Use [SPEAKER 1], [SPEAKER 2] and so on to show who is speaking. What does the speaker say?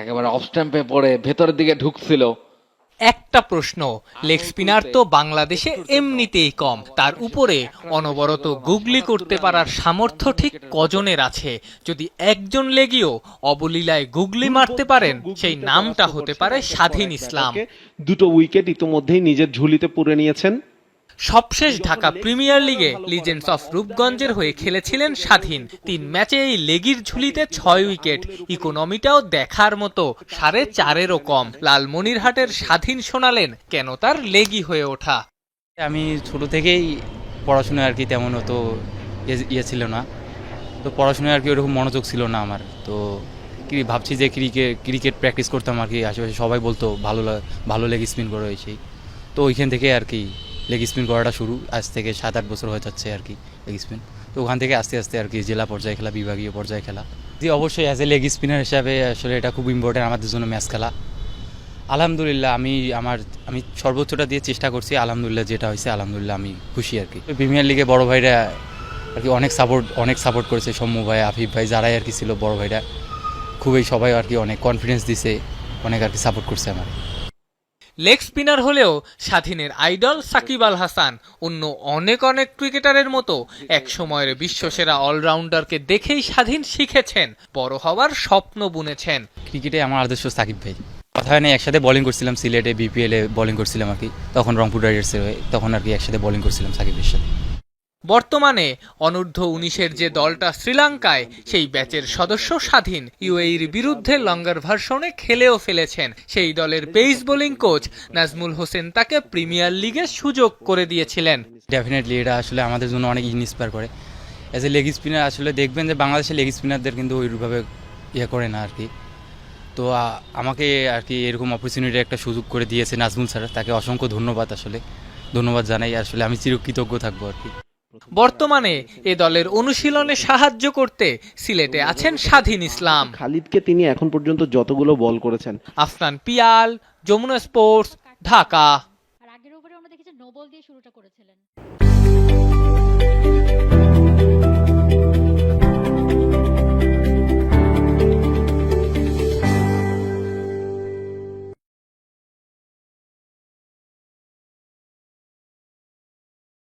[SPEAKER 1] একেবারে অফ স্ট্যাম্পে পড়ে ভেতরের দিকে ঢুকছিল।
[SPEAKER 2] একটা প্রশ্ন লেগ স্পিনার তো বাংলাদেশে এমনিতেই কম তার উপরে অনবরত গুগলি করতে পারার সামর্থ্য ঠিক কজনের আছে? যদি একজন লেগিও অবলীলায় গুগলি মারতে পারেন সেই নামটা হতে পারে স্বাধীন ইসলাম।
[SPEAKER 3] দুটো উইকেট ইতোমধ্যেই নিজের ঝুলিতে পুরে নিয়েছেন।
[SPEAKER 2] সবশেষ ঢাকা প্রিমিয়ার লিগে লিজেন্ডস অফ রূপগঞ্জের হয়ে খেলেছিলেন স্বাধীন। তিন ম্যাচে এই লেগির ঝুলিতে ছয় উইকেট। ইকোনমিটাও দেখার মতো সাড়ে চারেরও কম। লালমনিরহাটের স্বাধীন শোনালেন কেন? তার লেগি হয়ে ওঠা।
[SPEAKER 4] আমি ছোট থেকেই পড়াশোনায় আর কি তেমন অত ইয়ে- ইয়ে ছিল না। তো পড়াশোনায় আর কি ওরকম মনোযোগ ছিল না আমার। তো কি ভাবছি যে ক্রিকেট ক্রিকেট প্র্যাকটিস করতাম আর কি। আশেপাশে সবাই বলতো ভালো ভালো লেগ স্পিন করে সেই তো ওইখান থেকে আর কি লেগ স্পিন করাটা শুরু। আজ থেকে সাত আট বছর হয়ে যাচ্ছে আর কি লেগ স্পিন তো ওখান থেকে আস্তে আস্তে আর কি জেলা পর্যায়ে খেলা, বিভাগীয় পর্যায়ে খেলা। জি, অবশ্যই অ্যাজ এ লেগ স্পিনার হিসাবে আসলে এটা খুব ইম্পর্টেন্ট আমাদের জন্য ম্যাচ খেলা। আলহামদুলিল্লাহ, আমি আমার, আমি সর্বোচ্চটা দিয়ে চেষ্টা করছি, আলহামদুলিল্লাহ যেটা হয়েছে, আলহামদুলিল্লাহ আমি খুশি আর কি। প্রিমিয়ার লিগে বড় ভাইরা আর কি অনেক সাপোর্ট অনেক সাপোর্ট করেছে, সৌম্য ভাই, আফিফ ভাই, যারাই আর কি ছিল বড় ভাইরা। খুবই সবাই আর কি অনেক কনফিডেন্স দিছে, অনেক আর কি সাপোর্ট করছে আমার।
[SPEAKER 2] লেগ স্পিনার হলেও স্বাধীনের আইডল সাকিব আল হাসান অন্য অনেক অনেক ক্রিকেটারের মতো এক সময়ের বিশ্বসেরা অলরাউন্ডারকে দেখেই স্বাধীন শিখেছেন, বড় হওয়ার স্বপ্ন বুনেছেন।
[SPEAKER 4] ক্রিকেটে আমার আদর্শ সাকিব ভাই। কথা নেই, একসাথে বোলিং করছিলাম, সিলেটে বিপিএলে বোলিং করছিলাম আর কি। তখন রংপুর রাইডার্সের হয়ে তখন আর কি একসাথে বোলিং করছিলাম সাকিবের সাথে।
[SPEAKER 2] বর্তমানে অনূর্ধ্ব উনিশের যে দলটা শ্রীলঙ্কায়, সেই ব্যাচের সদস্য স্বাধীন। ইউএইর বিরুদ্ধে লঙ্গার ভার্সনে খেলেও ফেলেছেন। সেই দলের pace bowling coach Nazmul Hossain তাকে প্রিমিয়ার লিগে সুযোগ করে দিয়েছিলেন।
[SPEAKER 4] ডেফিনেটলি এটা আসলে আমাদের জন্য অনেক ইন্সপায়ার করে। অ্যাজ এ লেগ স্পিনার আসলে দেখবেন যে বাংলাদেশের লেগ স্পিনারদের কিন্তু ওইভাবে ইয়ে করে না আর কি তো আমাকে আর কি এরকম অপরচুনিটি একটা সুযোগ করে দিয়েছে নাজমুল স্যার। তাকে অসংখ্য ধন্যবাদ আসলে। ধন্যবাদ জানাই। আসলে আমি চিরকৃতজ্ঞ থাকব আর কি
[SPEAKER 2] বর্তমানে এ দলের অনুশীলনে সাহায্য করতে সিলেটে আছেন স্বাধীন ইসলাম।
[SPEAKER 3] খালিদকে তিনি এখন পর্যন্ত যতগুলো বল করেছেন।
[SPEAKER 2] আফনান পিয়াল যমুনা স্পোর্টস ঢাকা।